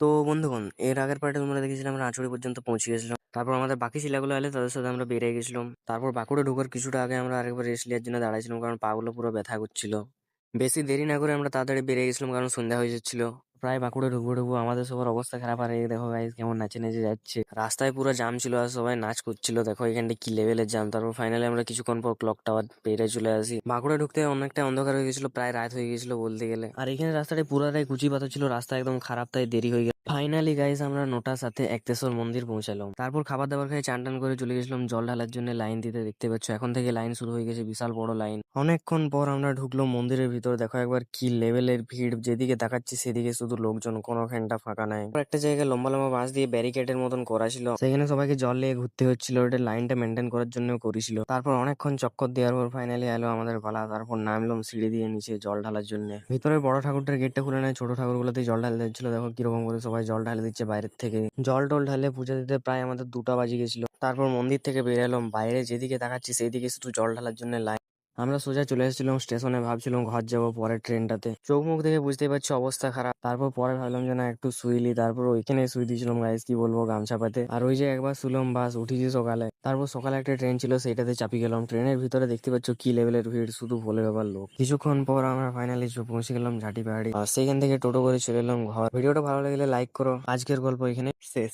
তো বন্ধুগণ, এর আগের পার্টে তোমরা দেখেছিলাম আমরা আচুরি পর্যন্ত পৌঁছে গেছিলাম। তারপর আমাদের বাকি শিলাগুলো এলে তাদের সাথে আমরা বেরিয়ে গেছিলাম। তারপর বাঁকুড়ে ঢোকার কিছুটা আগে আমরা আরেকবার রেস্ট নেওয়ার জন্য দাঁড়াইছিলাম, কারণ পাগুলো পুরো ব্যথা করছিল। বেশি দেরি না করে আমরা তাড়াতাড়ি বেরিয়ে গেছিলাম, কারণ সন্ধ্যা হয়ে যাচ্ছিল। প্রায় বাঁকুড়ে ঢুকবো ঢুকবো, আমাদের সবার অবস্থা খারাপ। আর দেখো গাইস কেমন নাচে নেচে যাচ্ছে। রাস্তায় পুরো জাম ছিল আর সবাই নাচ করছিল। দেখো এখানটা কি লেভেলের জাম তারপর ফাইনালি আমরা কিছুক্ষণ পর ক্লক টাওয়ার পেরে চলে আসি। বাঁকুড়ে ঢুকতে অনেকটা অন্ধকার হয়ে গেছিল, প্রায় রাত হয়ে গেছিল বলতে গেলে। আর এখানে রাস্তাটা পুরাটাই কুচি পাতা ছিল, রাস্তা একদম খারাপ তাই দেরি হয়ে গেল। ফাইনালি গাইস আমরা নটার সাথে একতেশ্বর মন্দির পৌঁছালাম। তারপর খাবার দাবার খেয়ে চান টান করে চলে গেছিলাম, জল ঢালার জন্য লাইন দিতে। দেখতে পাচ্ছ এখন থেকে লাইন শুরু হয়ে গেছে, বিশাল বড় লাইন অনেকক্ষণ পর আমরা ঢুকলো মন্দিরের ভিতর। দেখো একবার কি লেভেলের ভিড়, যেদিকে তাকাচ্ছি সেদিকে শুধু লোকজন, কোনো ঘণ্টা ফাঁকা নাই। একটা জায়গায় লম্বা লম্বা বাঁশ দিয়ে ব্যারিকেডের মতন করা ছিল। সেখানে সবাইকে জল নিয়ে ঘুরতে হচ্ছিল, ওটা লাইনটা মেনটেন করার জন্য করেছিল। তারপর অনেকক্ষণ চক্কর দেওয়ার পর ফাইনালি এলো আমাদের পালা তারপর নামলাম সিঁড়ি দিয়ে নিচে জল ঢালার জন্য। ভিতরে বড় ঠাকুরটার গেটটা খুলে নেয়, ছোট ঠাকুর ঠাকুরগুলোতে জল ঢালতে দিচ্ছিল দেখো কীরকম করে সবাই জল ঢালে দিচ্ছে বাইরের থেকে। জল টল ঢালে পুজো দিতে প্রায় আমাদের দুটা বাজে গেছিল। তারপর মন্দির থেকে বেরিয়ে এলাম। বাইরে যেদিকে তাকাচ্ছি, সেইদিকে শুধু জল ঢালার জন্য লাইন আমরা সোজা চলে এসেছিলাম স্টেশনে, ভাবছিলাম ঘর যাব পরের ট্রেনটাতে। চোখ মুখ দেখে বুঝতেই পারছি অবস্থা খারাপ। তারপর পরে ভাবলাম যে না, একটু শুইলি। তারপর ওইখানে শুই দিয়েছিলাম গাইস কি বলব, গামছা পাতে। আর ওই যে একবার শুলাম, বাস, উঠেছি সকালে। তারপর সকালে একটা ট্রেন ছিল, সেইটাতে চাপি গেলাম। ট্রেনের ভিতরে দেখতে পাচ্ছ কি লেভেলের ভিড়, শুধু বলে ব্যাপার লোক। কিছুক্ষণ পর আমরা ফাইনালি পৌঁছে গেলাম ঝাঁটি পাহাড়ি আর সেইখান থেকে টোটো করে চলে এলাম ঘর। ভিডিওটা ভালো লাগলে লাইক করো। আজকের গল্প এখানে শেষ।